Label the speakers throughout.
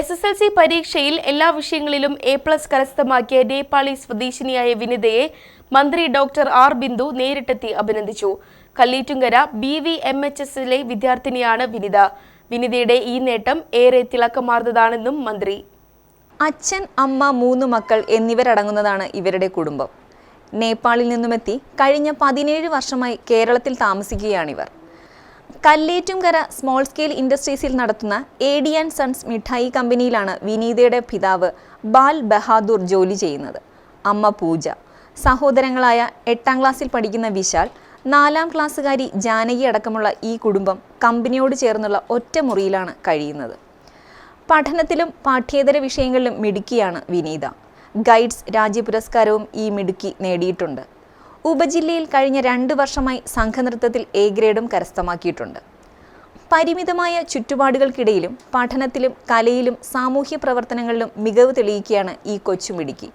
Speaker 1: S S L C പരീക്ഷയിൽ എല്ലാ വിഷയങ്ങളിലും എ പ്ലസ് കരസ്ഥമാക്കിയ നേപ്പാളി സ്വദേശിനിയായ വിനിതയെ മന്ത്രി ഡോക്ടർ ആർ ബിന്ദു നേരിട്ടെത്തി അഭിനന്ദിച്ചു. Kalletumkara B V M H എസിലെ വിദ്യാർത്ഥിനിയാണ് വിനിത. വിനിതയുടെ ഈ നേട്ടം ഏറെ തിളക്കമാർന്നതാണെന്നും മന്ത്രി.
Speaker 2: അച്ഛൻ അമ്മ മൂന്ന് മക്കൾ എന്നിവരടങ്ങുന്നതാണ് ഇവരുടെ കുടുംബം. നേപ്പാളിൽ നിന്നുമെത്തി കഴിഞ്ഞ പതിനേഴ് വർഷമായി കേരളത്തിൽ താമസിക്കുകയാണിവർ. കല്ലേറ്റുംകര സ്മോൾ സ്കെയിൽ ഇൻഡസ്ട്രീസിൽ നടത്തുന്ന എ ഡി ആൻഡ് സൺസ് മിഠായി കമ്പനിയിലാണ് വിനീതയുടെ പിതാവ് ബാൽ ബഹാദൂർ ജോലി ചെയ്യുന്നത്. അമ്മ പൂജ. സഹോദരങ്ങളായ എട്ടാം ക്ലാസ്സിൽ പഠിക്കുന്ന വിശാൽ നാലാം ക്ലാസ്സുകാരി ജാനകി അടക്കമുള്ള ഈ കുടുംബം കമ്പനിയോട് ചേർന്നുള്ള ഒറ്റ മുറിയിലാണ് കഴിയുന്നത്. പഠനത്തിലും പാഠ്യേതര വിഷയങ്ങളിലും മിടുക്കിയാണ് വിനീത. ഗൈഡ്സ് രാജ്യ പുരസ്കാരവും ഈ മിടുക്കി നേടിയിട്ടുണ്ട്. ഉപജില്ലയിൽ കഴിഞ്ഞ രണ്ട് വർഷമായി സംഘനൃത്തത്തിൽ എ ഗ്രേഡും കരസ്ഥമാക്കിയിട്ടുണ്ട്. പരിമിതമായ ചുറ്റുപാടുകൾക്കിടയിലും പഠനത്തിലും കലയിലും സാമൂഹ്യ പ്രവർത്തനങ്ങളിലും മികവ് തെളിയിക്കുകയാണ് ഈ കൊച്ചുമിടുക്കി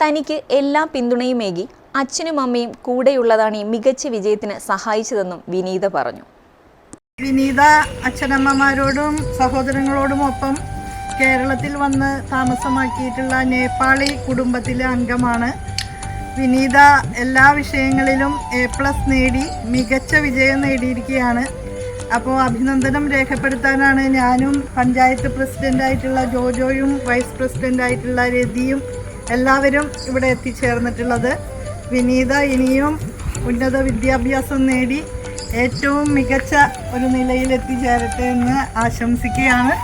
Speaker 2: തനിക്ക് എല്ലാ പിന്തുണയുമേകി അച്ഛനും അമ്മയും കൂടെയുള്ളതാണ് ഈ മികച്ച വിജയത്തിന് സഹായിച്ചതെന്നും വിനീത പറഞ്ഞു.
Speaker 3: വിനീത അച്ഛനമ്മമാരോടും സഹോദരങ്ങളോടും ഒപ്പം കേരളത്തിൽ വന്ന് താമസമാക്കിയിട്ടുള്ള നേപ്പാളി കുടുംബത്തിലെ അംഗമാണ് വിനീത എല്ലാ വിഷയങ്ങളിലും എ പ്ലസ് നേടി മികച്ച വിജയം നേടിയിരിക്കുകയാണ്. അപ്പോൾ അഭിനന്ദനം രേഖപ്പെടുത്താനാണ് ഞാനും പഞ്ചായത്ത് പ്രസിഡന്റായിട്ടുള്ള ജോജോയും വൈസ് പ്രസിഡന്റായിട്ടുള്ള രതിയും എല്ലാവരും ഇവിടെ എത്തിച്ചേർന്നിട്ടുള്ളത്. വിനീത ഇനിയും ഉന്നത വിദ്യാഭ്യാസം നേടി ഏറ്റവും മികച്ച ഒരു നിലയിൽ എത്തിച്ചേരട്ടെ എന്ന് ആശംസിക്കുകയാണ്.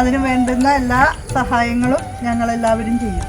Speaker 3: അതിന് വേണ്ടുന്ന എല്ലാ സഹായങ്ങളും ഞങ്ങളെല്ലാവരും ചെയ്യും.